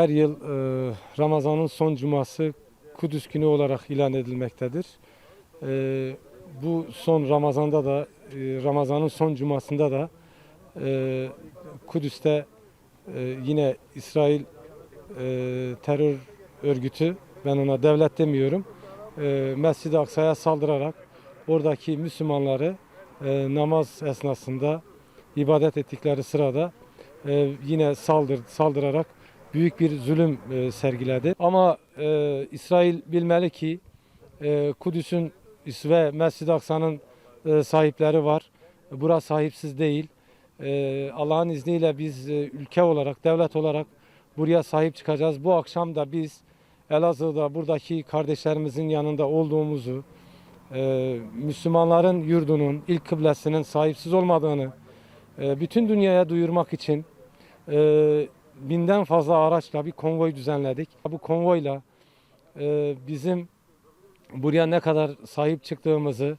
her yıl e, Ramazan'ın son cuması Kudüs günü olarak ilan edilmektedir. E, bu son Ramazan'da da e, Ramazan'ın son cumasında da Kudüs'te yine İsrail terör örgütü ben ona devlet demiyorum Mescid-i Aksa'ya saldırarak oradaki Müslümanları namaz esnasında ibadet ettikleri sırada yine saldır, saldırarak büyük bir zulüm e, sergiledi. Ama e, İsrail bilmeli ki e, Kudüs'ün ve Mescid-i Aksa'nın e, sahipleri var. Burası sahipsiz değil. E, Allah'ın izniyle biz e, ülke olarak, devlet olarak buraya sahip çıkacağız. Bu akşam da biz Elazığ'da buradaki kardeşlerimizin yanında olduğumuzu, e, Müslümanların yurdunun, ilk kıblesinin sahipsiz olmadığını e, bütün dünyaya duyurmak için e, binden fazla araçla bir konvoy düzenledik. Bu konvoyla e, bizim buraya ne kadar sahip çıktığımızı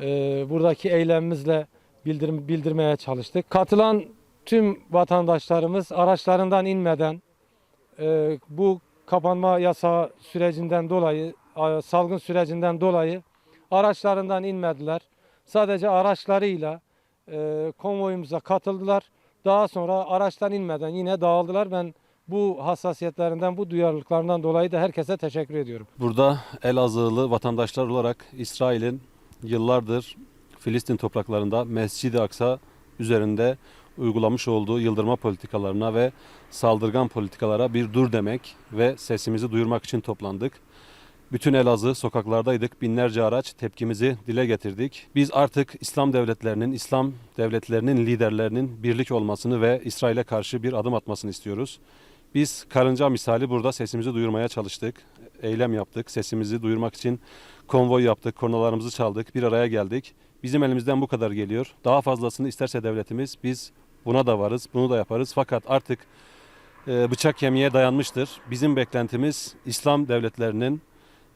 e, buradaki eylemimizle bildir, bildirmeye çalıştık. Katılan tüm vatandaşlarımız araçlarından inmeden e, bu kapanma yasağı sürecinden dolayı, salgın sürecinden dolayı araçlarından inmediler. Sadece araçlarıyla e, konvoyumuza katıldılar. Daha sonra araçtan inmeden yine dağıldılar. Ben bu hassasiyetlerinden, bu duyarlılıklarından dolayı da herkese teşekkür ediyorum. Burada Elazığlı vatandaşlar olarak İsrail'in yıllardır Filistin topraklarında Mescid-i Aksa üzerinde uygulamış olduğu yıldırma politikalarına ve saldırgan politikalara bir dur demek ve sesimizi duyurmak için toplandık. Bütün Elazığ sokaklardaydık. Binlerce araç tepkimizi dile getirdik. Biz artık İslam devletlerinin, İslam devletlerinin liderlerinin birlik olmasını ve İsrail'e karşı bir adım atmasını istiyoruz. Biz karınca misali burada sesimizi duyurmaya çalıştık. Eylem yaptık. Sesimizi duyurmak için konvoy yaptık. Kornalarımızı çaldık. Bir araya geldik. Bizim elimizden bu kadar geliyor. Daha fazlasını isterse devletimiz biz buna da varız. Bunu da yaparız. Fakat artık e, bıçak kemiğe dayanmıştır. Bizim beklentimiz İslam devletlerinin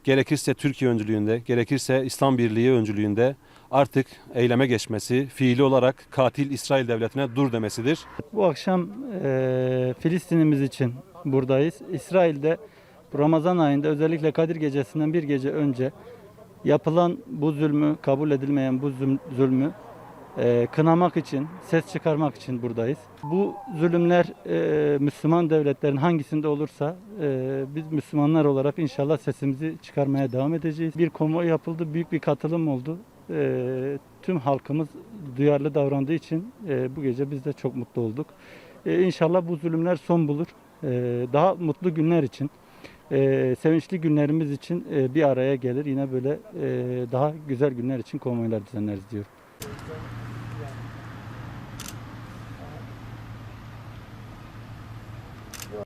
gerekirse Türkiye öncülüğünde, gerekirse İslam Birliği öncülüğünde artık eyleme geçmesi, fiili olarak katil İsrail devletine dur demesidir. Bu akşam eee, Filistinimiz için buradayız. İsrail'de Ramazan ayında özellikle Kadir Gecesi'nden bir gece önce yapılan bu zulmü, kabul edilmeyen bu zulm- zulmü eee, kınamak için, ses çıkarmak için buradayız. Bu zulümler eee, Müslüman devletlerin hangisinde olursa eee, biz Müslümanlar olarak inşallah sesimizi çıkarmaya devam edeceğiz. Bir konvoy yapıldı, büyük bir katılım oldu. Eee, tüm halkımız duyarlı davrandığı için eee, bu gece biz de çok mutlu olduk. Eee inşallah bu zulümler son bulur. Eee, daha mutlu günler için, eee, sevinçli günlerimiz için eee, bir araya gelir. Yine böyle eee, daha güzel günler için konvoylar düzenleriz diyorum.